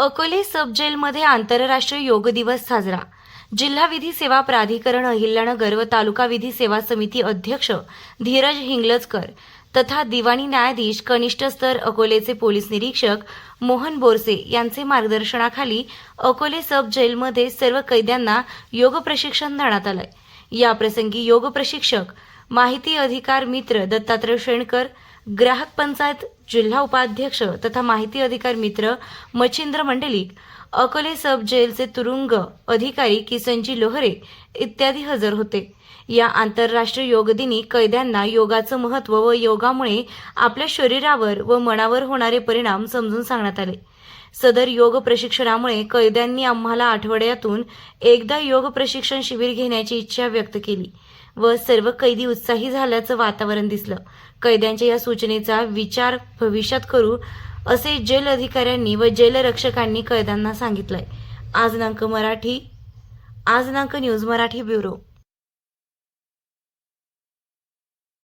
अकोले सब जेलमध्ये आंतरराष्ट्रीय योग दिवस साजरा. जिल्हा विधी सेवा प्राधिकरण अहिल्यानगर व तालुका विधी सेवा समिती अध्यक्ष धीरज हिंगलजकर तथा दिवाणी न्यायाधीश कनिष्ठ स्तर अकोलेचे पोलीस निरीक्षक मोहन बोरसे यांचे मार्गदर्शनाखाली अकोले सब जेलमध्ये सर्व कैद्यांना योग प्रशिक्षण देण्यात आलंय. याप्रसंगी योग प्रशिक्षक माहिती अधिकार मित्र दत्तात्रय शेणकर ग्राहक पंचायत जिल्हा उपाध्यक्ष तथा माहिती अधिकार मित्र मच्छिंद्र मंडलिक अकोले सब जेलचे तुरुंग अधिकारी किसनजी लोहरे इत्यादी हजर होते. या आंतरराष्ट्रीय योग दिनी कैद्यांना योगाचं महत्त्व व योगामुळे आपल्या शरीरावर व मनावर होणारे परिणाम समजून सांगण्यात आले. सदर योग प्रशिक्षणामुळे कैद्यांनी आम्हाला आठवड्यातून एकदा योग प्रशिक्षण शिबिर घेण्याची इच्छा व्यक्त केली. व सर्व कैदी उत्साही झाल्याचं वातावरण दिसलं. कैद्यांच्या या सूचनेचा विचार भविष्यात करू असे जेल अधिकाऱ्यांनी व जेलरक्षकांनी कैद्यांना सांगितलंय. आज नांक मराठी आज नांक न्यूज मराठी ब्युरो.